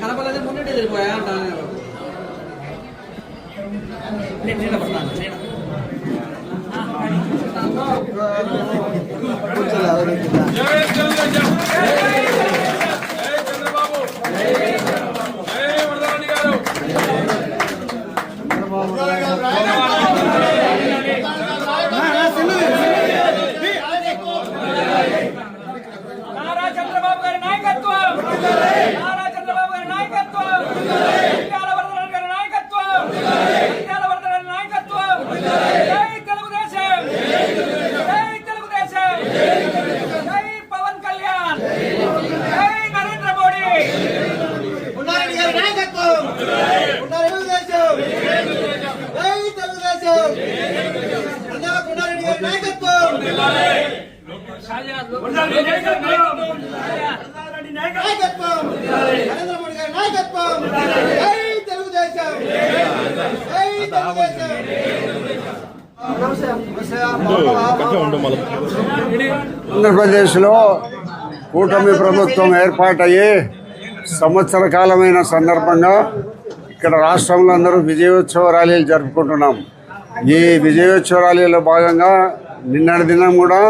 కనపడలేదు ముందు తెలిపోయా అంటాను నేను పడతాను నాయకత్వం నరేంద్ర మోడీ గారి నాయకత్వం తెలుగుదేశం ఆంధ్రప్రదేశ్లో కూటమి ప్రభుత్వం ఏర్పాటయ్యి సంవత్సర కాలమైన సందర్భంగా ఇక్కడ రాష్ట్రంలో అందరూ విజయోత్సవ ర్యాలీలు జరుపుకుంటున్నాం. ఈ విజయోత్సవ ర్యాలీలో భాగంగా నిన్నటి దినం కూడా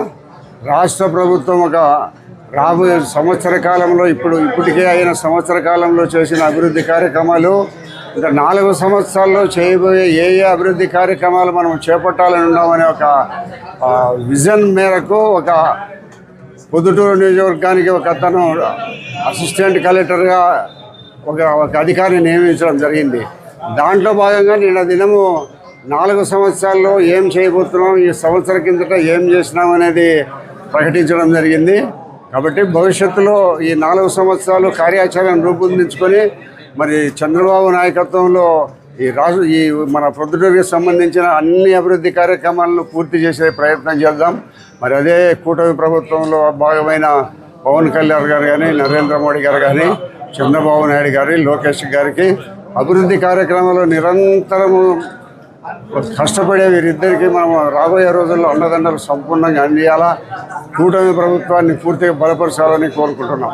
రాష్ట్ర ప్రభుత్వం ఒక రాబోయే సంవత్సర కాలంలో ఇప్పుడు ఇప్పటికే అయిన సంవత్సర కాలంలో చేసిన అభివృద్ధి కార్యక్రమాలు ఇంకా నాలుగు సంవత్సరాల్లో చేయబోయే ఏ ఏ అభివృద్ధి కార్యక్రమాలు మనం చేపట్టాలని ఉన్నామనే ఒక విజన్ మేరకు ఒక పొద్దుటూరు నియోజకవర్గానికి ఒక అతను అసిస్టెంట్ కలెక్టర్గా ఒక ఒక అధికారిని నియమించడం జరిగింది. దాంట్లో భాగంగా నిన్న దినము నాలుగు సంవత్సరాల్లో ఏం చేయబోతున్నాం ఈ సంవత్సరం కిందట ఏం చేసినాం అనేది ప్రకటించడం జరిగింది. కాబట్టి భవిష్యత్తులో ఈ నాలుగు సంవత్సరాలు కార్యాచరణ రూపొందించుకొని మరి చంద్రబాబు నాయకత్వంలో ఈ రాజు ఈ మన ప్రొద్దుటూరుకి సంబంధించిన అన్ని అభివృద్ధి కార్యక్రమాలను పూర్తి చేసే ప్రయత్నం చేద్దాం. మరి అదే కూటమి ప్రభుత్వంలో భాగమైన పవన్ కళ్యాణ్ గారు కానీ నరేంద్ర మోడీ గారు కానీ చంద్రబాబు నాయుడు గారి లోకేష్ గారికి అభివృద్ధి కార్యక్రమాలు నిరంతరము కష్టపడే వీరిద్దరికీ మనం రాబోయే రోజుల్లో అండదండలు సంపూర్ణంగా అందియాలా? కూటమి ప్రభుత్వాన్ని పూర్తిగా బలపరచాలని కోరుకుంటున్నాం.